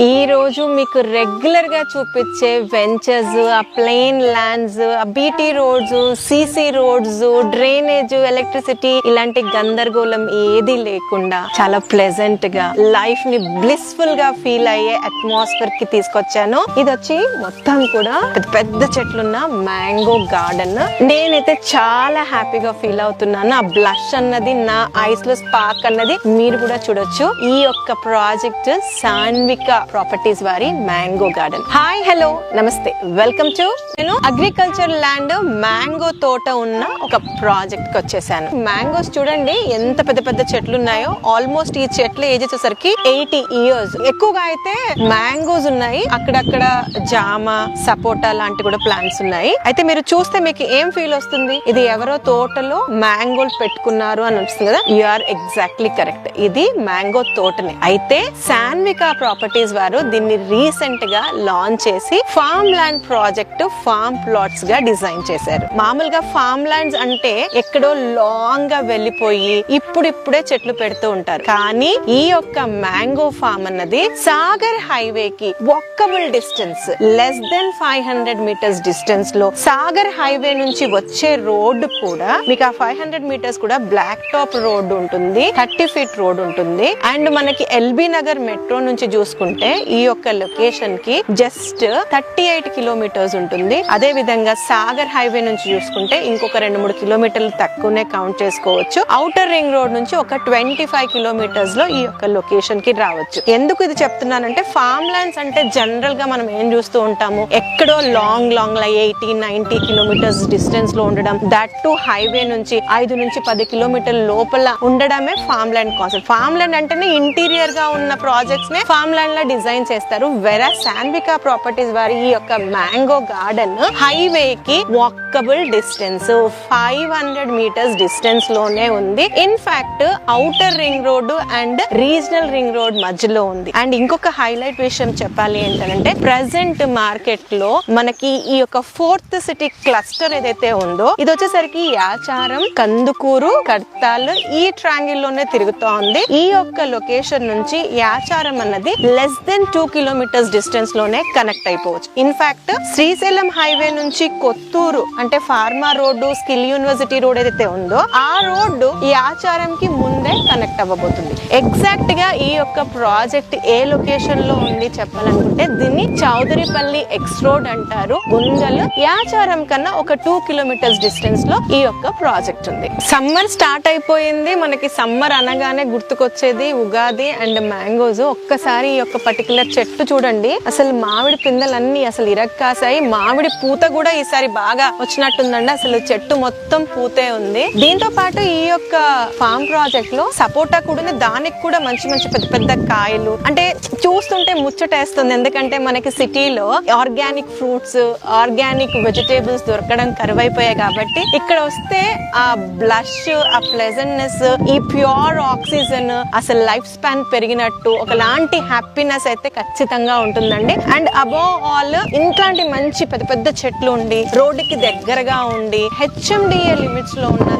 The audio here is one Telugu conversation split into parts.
ఈ రోజు మీకు రెగ్యులర్గా చూపించే వెంచర్స్ ఆ ప్లెయిన్ ల్యాండ్స్ ఆ BT roads CC roads drainage electricity ఇలాంటి గందరగోళం ఏది లేకుండా చాలా ప్లెజెంట్గా లైఫ్ని బ్లిస్ఫుల్గా ఫీల్ అయ్యే అట్మాస్ఫియర్కి తీసుకొచ్చాను. ఇది వచ్చి మొత్తం కూడా పెద్ద పెద్ద చెట్లున్న మ్యాంగో గార్డెన్ నేనైతే చాలా హ్యాపీగా ఫీల్ అవుతున్నాను. ఆ బ్లష్ అన్నది నా ఐస్లో స్పార్క్ అన్నది మీరు కూడా చూడొచ్చు. ఈ యొక్క ప్రాజెక్ట్ సాన్విక ప్రాపర్టీస్ వారి మ్యాంగో గార్డెన్. హాయ్ హలో నమస్తే. వెల్కమ్ టు నేను అగ్రికల్చర్ ల్యాండ్ మ్యాంగో తోట ఉన్న ఒక ప్రాజెక్ట్కి వచ్చేసాను. మ్యాంగోస్ చూడండి ఎంత పెద్ద పెద్ద చెట్లు ఉన్నాయో. ఆల్మోస్ట్ ఈ చెట్ల ఏజ్ వచ్చేసరికి ఎయిటీ ఇయర్స్. ఎక్కువగా అయితే మ్యాంగోస్ ఉన్నాయి. అక్కడక్కడ జామ సపోటా లాంటి కూడా ప్లాంట్స్ ఉన్నాయి. అయితే మీరు చూస్తే మీకు ఏం ఫీల్ వస్తుంది? ఇది ఎవరో తోటలో మ్యాంగోలు పెట్టుకున్నారు అని వస్తుంది కదా? You are exactly correct. ఇది మ్యాంగో తోటనే. అయితే శాన్విక ప్రాపర్టీస్ వారు దీన్ని రీసెంట్గా లాంచ్ చేసి ఫార్మ్ ల్యాండ్ ప్రాజెక్ట్ ఫార్మ్ ప్లాట్స్గా డిజైన్ చేశారు. మామూలుగా ఫార్మ్ ల్యాండ్స్ అంటే ఎక్కడో లాంగ్గా వెళ్ళిపోయి ఇప్పుడిప్పుడే చెట్లు పెడుతూ ఉంటారు. కానీ ఈ యొక్క మ్యాంగో ఫార్మ్ అన్నది సాగర్ హైవే కి walkable distance less than five hundred metres డిస్టెన్స్లో సాగర్ హైవే నుంచి వచ్చే రోడ్డు కూడా మీకు ఆ ఫైవ్ హండ్రెడ్ మీటర్స్ కూడా బ్లాక్ టాప్ రోడ్ ఉంటుంది థర్టీ ఫీట్ రోడ్ ఉంటుంది. అండ్ మనకి ఎల్బీ నగర్ మెట్రో నుంచి చూసుకుంటే ఈ యొక్క లొకేషన్కి జస్ట్ థర్టీ ఎయిట్ కిలోమీటర్స్ ఉంటుంది. అదే విధంగా సాగర్ హైవే నుంచి చూసుకుంటే ఇంకొక రెండు మూడు కిలోమీటర్లు తక్కువనే కౌంట్ చేసుకోవచ్చు. అవుటర్ రింగ్ రోడ్ నుంచి ఒక ట్వంటీ ఫైవ్ కిలోమీటర్స్లో ఈ యొక్క లొకేషన్కి రావచ్చు. ఎందుకు ఇది చెప్తున్నానంటే ఫార్మ్ ల్యాండ్స్ అంటే జనరల్గా మనం ఏం చూస్తూ ఉంటాము ఎక్కడో long long eighty ninety kilometres డిస్టెన్స్లో ఉండడం దట్ టు హైవే నుంచి ఐదు నుంచి పది కిలోమీటర్ లోపల ఉండడమే farm land concept farm land అంటేనే ఇంటీరియర్గా ఉన్న ప్రాజెక్ట్స్ నే ఫార్మ్ ల్యాండ్ లా డిజైన్ చేస్తారు. వెరా సాన్వికా ప్రాపర్టీస్ వారి ఈ యొక్క మ్యాంగో గార్డెన్ హైవే కి walkable distance five hundred metres డిస్టెన్స్లోనే ఉంది. In fact outer ring road and regional ring road మధ్యలో ఉంది. అండ్ ఇంకొక హైలైట్ విషయం చెప్పాలి ఏంటంటే ప్రెసెంట్ మార్కెట్లో మనకి ఈ యొక్క ఫోర్త్ సిటీ క్లస్టర్ ఏదైతే ఉందో ఇది వచ్చేసరికి యాచారం కందుకూరు కర్తాల్ ఈ ట్రాంగిల్లోనే తిరుగుతూ ఉంది ఈ యొక్క లొకేషన్ నుంచి యాచారం అన్నది లెస్ దెన్ టూ కిలోమీటర్స్ డిస్టెన్స్లోనే కనెక్ట్ అయిపోవచ్చు. ఇన్ఫాక్ట్ శ్రీశైలం హైవే నుంచి కొత్తూరు అంటే pharma road skill university road ఏదైతే ఉందో ఆ రోడ్డు ఈ ఆచారం కి ముందే కనెక్ట్ అవ్వబోతుంది. ఎగ్జాక్ట్గా ఈ యొక్క ప్రాజెక్ట్ ఏ లొకేషన్లో ఉంది చెప్పాలనుకుంటే దీన్ని చౌదరిపల్లి ఎక్స్ రోడ్ అంటారు. గుంజలు ఈ ఆచారం కన్నా ఒక టూ కిలోమీటర్స్ డిస్టెన్స్లో ఈ యొక్క ప్రాజెక్ట్ ఉంది. సమ్మర్ స్టార్ట్ అయిపోయింది. మనకి సమ్మర్ అనగానే గుర్తుకొచ్చేది ఉగాది అండ్ మ్యాంగోస్ ఒక్కసారి ఈ యొక్క పర్టికులర్ చెట్టు చూడండి. అసలు మామిడి పిందెలన్నీ అసలు ఇరక్కాసాయి మామిడి పూత కూడా ఈసారి బాగా వచ్చినట్టుందండి. అసలు చెట్టు మొత్తం పూతే ఉంది. దీంతో పాటు ఈ యొక్క ఫామ్ ప్రాజెక్ట్లో సపోటా కూడా ఉంది. దానికి కూడా మంచి మంచి పెద్ద పెద్ద కాయలు. అంటే చూస్తుంటే ముచ్చటేస్తుంది. ఎందుకంటే మనకి సిటీలో ఆర్గానిక్ ఫ్రూట్స్ ఆర్గానిక్ వెజిటేబుల్స్ దొరకడం కరువైపోయాయి కాబట్టి ఇక్కడ వస్తే ఆ బ్లష్ ఆ ప్లెజెంట్నెస్ ఈ ప్యూర్ ఆక్సిజన్ అసలు లైఫ్ స్పాన్ పెరిగినట్టు ఒకలాంటి హ్యాపీనెస్ అయితే ఖచ్చితంగా ఉంటుందండి. అండ్ అబోవ్ ఆల్ ఇంట్లాంటి మంచి పెద్ద పెద్ద చెట్లు ఉండి రోడ్డుకి దగ్గరగా ఉండి హెచ్ఎండిఏ లిమిట్స్లో ఉన్న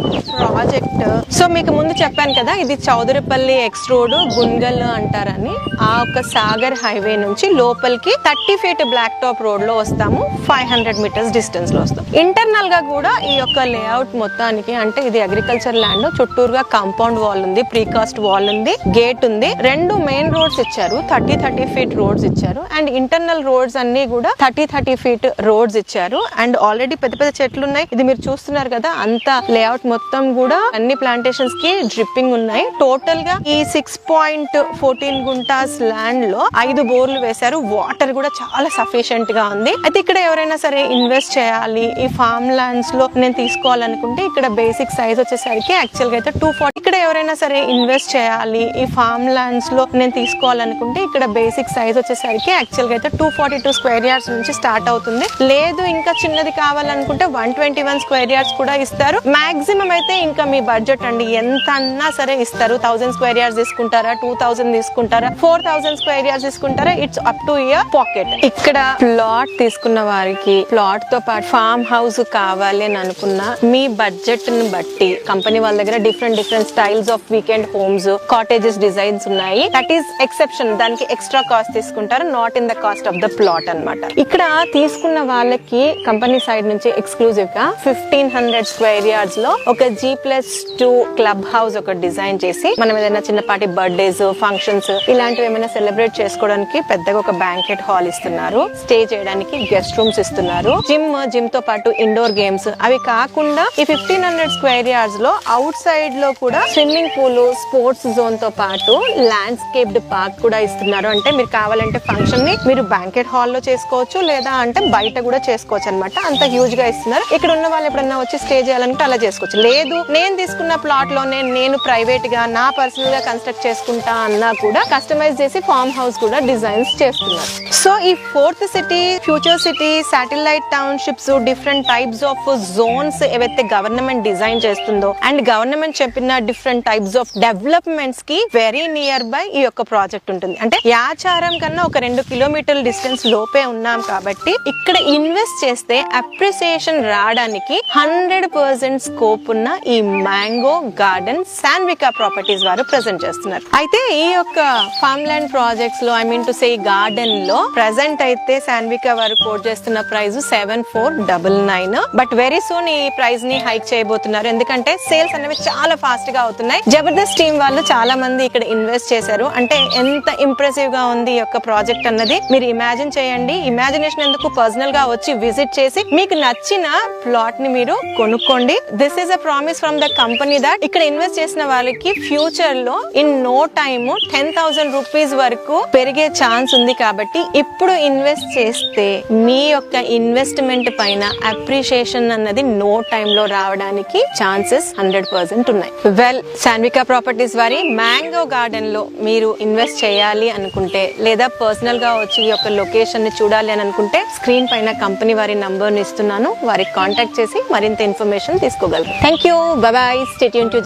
ప్రాజెక్ట్ సో మీకు ముందు చెప్పాను కదా ఇది చౌదరిపల్లి ఎక్స్ రోడ్ గుంగల్ అంటారని. ఆ ఒక సాగర్ హైవే నుంచి లోపలికి థర్టీ ఫీట్ బ్లాక్ టాప్ రోడ్లో వస్తాము. ఫైవ్ హండ్రెడ్ మీటర్స్ డిస్టెన్స్లో వస్తాం. ఇంటర్నల్గా కూడా ఈ యొక్క లేఅవుట్ మొత్తానికి అంటే ఇది అగ్రికల్చర్ ల్యాండ్ చుట్టూరుగా కాంపౌండ్ వాల్ ఉంది ప్రీకాస్ట్ వాల్ ఉంది గేట్ ఉంది. రెండు మెయిన్ రోడ్స్ ఇచ్చారు. థర్టీ థర్టీ ఫీట్ రోడ్స్ ఇచ్చారు. అండ్ ఇంటర్నల్ రోడ్స్ అన్ని కూడా థర్టీ థర్టీ ఫీట్ రోడ్స్ ఇచ్చారు. అండ్ ఆల్రెడీ పెద్ద పెద్ద చెట్లు ఉన్నాయి. ఇది మీరు చూస్తున్నారు కదా అంత లేఅవుట్ మొత్తం కూడా అన్ని ప్లాంటేషన్స్కి డ్రిప్పింగ్ ఉన్నాయి. టోటల్గా ఈ సిక్స్ పాయింట్ ఫోర్టీన్ గుంటాస్ ల్యాండ్లో ఐదు బోర్లు వేశారు. వాటర్ కూడా చాలా సఫిషియెంట్గా ఉంది. అయితే ఇక్కడ ఎవరైనా సరే ఇన్వెస్ట్ చేయాలి ఈ ఫార్మ్ ల్యాండ్స్లో నేను తీసుకోవాలనుకుంటే ఇక్కడ బేసిక్ సైజ్ వచ్చేసరికి యాక్చువల్గా అయితే టూ ఫార్టీ ఇక్కడ ఎవరైనా సరే ఇన్వెస్ట్ చేయాలి ఈ ఫార్మ్ ల్యాండ్స్లో నేను తీసుకోవాలనుకుంటే ఇక్కడ బేసిక్ సైజ్ వచ్చేసరికి యాక్చువల్గా అయితే two forty two square yards నుంచి స్టార్ట్ అవుతుంది. లేదు ఇంకా చిన్నది కావాలనుకుంటే one twenty one square yards కూడా ఇస్తారు. మాక్సిమం అయితే ఇంకా మీ బడ్జెట్ అండి ఎంత అన్నా సరే ఇస్తారు. థౌసండ్ స్క్వేర్ యార్డ్స్ తీసుకుంటారా టూ థౌసండ్ తీసుకుంటారా ఫోర్ థౌసండ్ స్క్వేర్ ఇయర్స్ తీసుకుంటారా it's up to your pocket ఇక్కడ ప్లాట్ తీసుకున్న వారికి ప్లాట్తో పాటు ఫామ్ హౌస్ కావాలి అని అనుకున్న మీ బడ్జెట్ని బట్టి కంపెనీ వాళ్ళ దగ్గర different different styles of weekend homes cottages designs ఉన్నాయి. దట్ ఈస్ ఎక్సెప్షన్ దానికి ఎక్స్ట్రా కాస్ట్ తీసుకుంటారు not in the cost of the plot అన్నమాట. ఇక్కడ తీసుకున్న వాళ్ళకి కంపెనీ సైడ్ నుంచి ఎక్స్క్లూజివ్గా ఫిఫ్టీన్ హండ్రెడ్ స్క్వేర్ యార్డ్స్లో ఒక G plus two club house ఒక డిజైన్ చేసి మనం ఏదైనా చిన్నపాటి బర్త్డేస్ ఫంక్షన్స్ ఇలాంటివి ఏమైనా సెలబ్రేట్ చేసుకోవడానికి పెద్దగా ఒక బ్యాంకెట్ హాల్ ఇస్తున్నారు. స్టే చేయడానికి గెస్ట్ రూమ్స్ ఇస్తున్నారు. జిమ్ జిమ్తో పాటు ఇండోర్ గేమ్స్ అవి కాకుండా ఈ ఫిఫ్టీన్ హండ్రెడ్ స్క్వేర్ యార్డ్స్లో అవుట్ సైడ్లో కూడా స్విమ్మింగ్ పూల్ స్పోర్ట్స్ జోన్తో పాటు ల్యాండ్స్కేప్డ్ పార్క్ కూడా ఇస్తున్నారు. అంటే మీరు కావాలంటే ఫంక్షన్ని మీరు బ్యాంకెట్ హాల్లో చేసుకోవచ్చు లేదా అంటే బయట కూడా చేసుకోవచ్చు అనమాట అంత హ్యూజ్గా ఇస్తున్నారు. ఇక్కడ ఉన్న వాళ్ళు ఎప్పుడన్నా వచ్చి స్టే చేయాలంటే అలా చేసుకోవచ్చు. లేదు నేను తీసుకున్న ప్లాట్లోనే నేను ప్రైవేట్గా నా పర్సనల్గా కన్స్ట్రక్ట్ చేసుకుంటా అన్నా కూడా కస్టమైజ్ చేసి ఫార్మ్ హౌస్ కూడా డిజైన్స్ చేస్తున్నారు. సో ఈ fourth city future city satellite townships different types of zones ఏవైతే గవర్నమెంట్ డిజైన్ చేస్తుందో అండ్ గవర్నమెంట్ చెప్పిన డిఫరెంట్ టైప్స్ ఆఫ్ డెవలప్మెంట్స్కి వెరీ నియర్ బై ఈ యొక్క ప్రాజెక్ట్ ఉంటుంది. అంటే రాచారం కన్నా ఒక రెండు కిలోమీటర్ల డిస్టెన్స్ లోపే ఉన్నాం కాబట్టి ఇక్కడ ఇన్వెస్ట్ చేస్తే అప్రిసియేషన్ రావడానికి హండ్రెడ్ పర్సెంట్ స్కోప్ ఉన్న ఈ మ్యాంగో గార్డెన్ శాన్వికా ప్రాపర్టీస్ వారు ప్రెజెంట్ చేస్తున్నారు. అయితే ఈ యొక్క ఫామ్ ల్యాండ్ ప్రాజెక్ట్స్లో ఐ మీన్ టు సే గార్డెన్లో ప్రెసెంట్ అయితే శాన్వికా వారు కోట్ చేస్తున్న price seven four double nine. But very soon ఈ ప్రైస్ని హైక్ చేయబోతున్నారు. ఎందుకంటే సేల్స్ అనేవి చాలా ఫాస్ట్గా అవుతున్నాయి. జబర్దస్త్ టీం వాళ్ళు చాలా మంది ఇక్కడ ఇన్వెస్ట్ చేశారు. అంటే ఎంత ఇంప్రెసివ్ గా ఉంది యొక్క ప్రాజెక్ట్ అన్నది మీరు ఇమాజిన్ చేయండి. ఇమాజినేషన్ ఎందుకు పర్సనల్గా వచ్చి విజిట్ చేసి మీకు నచ్చిన ప్లాట్ని మీరు కొనుక్కోండి. This is a promise from the company that ఇక్కడ ఇన్వెస్ట్ చేసిన వాళ్ళకి ఫ్యూచర్లో in no time ten thousand rupees వరకు పెరిగే ఛాన్స్ ఉంది కాబట్టి ఇప్పుడు ఇన్వెస్ట్ చేస్తే మీ యొక్క ఇన్వెస్ట్మెంట్ పైన అప్రిషియేషన్ అన్నది నో టైమ్లో రావడానికి ఛాన్సెస్ హండ్రెడ్ పర్సెంట్ ఉన్నాయి. వెల్ శాన్వికా ప్రాపర్టీస్ వారి మ్యాంగో గార్డెన్లో మీరు ఇన్వెస్ట్ చేయాలి అనుకుంటే లేదా పర్సనల్గా వచ్చి ఈ యొక్క లొకేషన్ని చూడాలి అని అనుకుంటే స్క్రీన్ పైన కంపెనీ వారి నంబర్ ఇస్తున్నాను. వారికి కాంటాక్ట్ చేసి మరింత information తీసుకోగలరు. Thank you bye state to